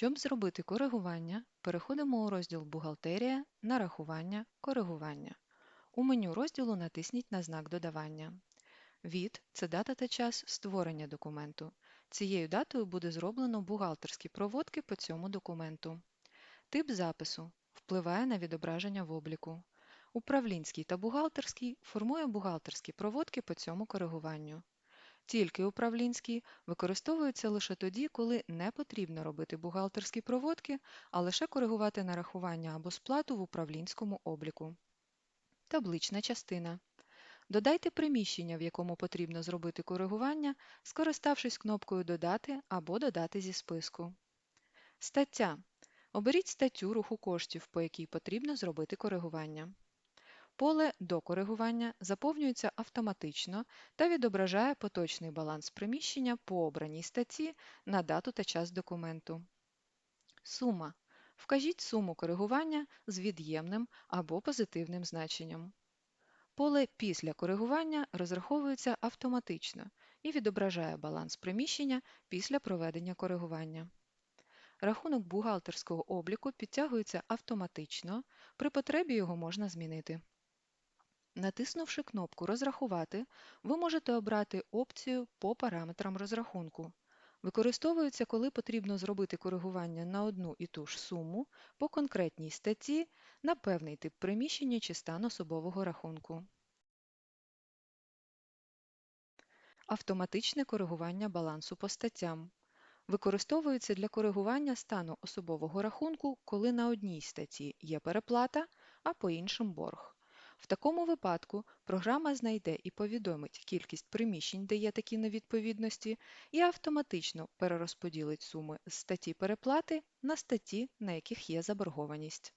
Щоб зробити коригування, переходимо у розділ Бухгалтерія, Нарахування, Коригування. У меню розділу натисніть на знак додавання. Від це дата та час створення документу. Цією датою буде зроблено бухгалтерські проводки по цьому документу. Тип запису впливає на відображення в обліку. Управлінський та бухгалтерський формує бухгалтерські проводки по цьому коригуванню. Тільки управлінський використовується лише тоді, коли не потрібно робити бухгалтерські проводки, а лише коригувати нарахування або сплату в управлінському обліку. Таблична частина. Додайте приміщення, в якому потрібно зробити коригування, скориставшись кнопкою Додати або Додати зі списку. Стаття. Оберіть статтю руху коштів, по якій потрібно зробити коригування. Поле до коригування заповнюється автоматично та відображає поточний баланс приміщення по обраній статті на дату та час документу. Сума. Вкажіть суму коригування з від'ємним або позитивним значенням. Поле після коригування розраховується автоматично і відображає баланс приміщення після проведення коригування. Рахунок бухгалтерського обліку підтягується автоматично, при потребі його можна змінити. Натиснувши кнопку Розрахувати, ви можете обрати опцію по параметрам розрахунку. Використовується, коли потрібно зробити коригування на одну і ту ж суму по конкретній статті на певний тип приміщення чи стан особового рахунку. Автоматичне коригування балансу по статтям. Використовується для коригування стану особового рахунку, коли на одній статті є переплата, а по іншим борг. В такому випадку програма знайде і повідомить кількість приміщень, де є такі невідповідності, і автоматично перерозподілить суми з статті переплати на статті, на яких є заборгованість.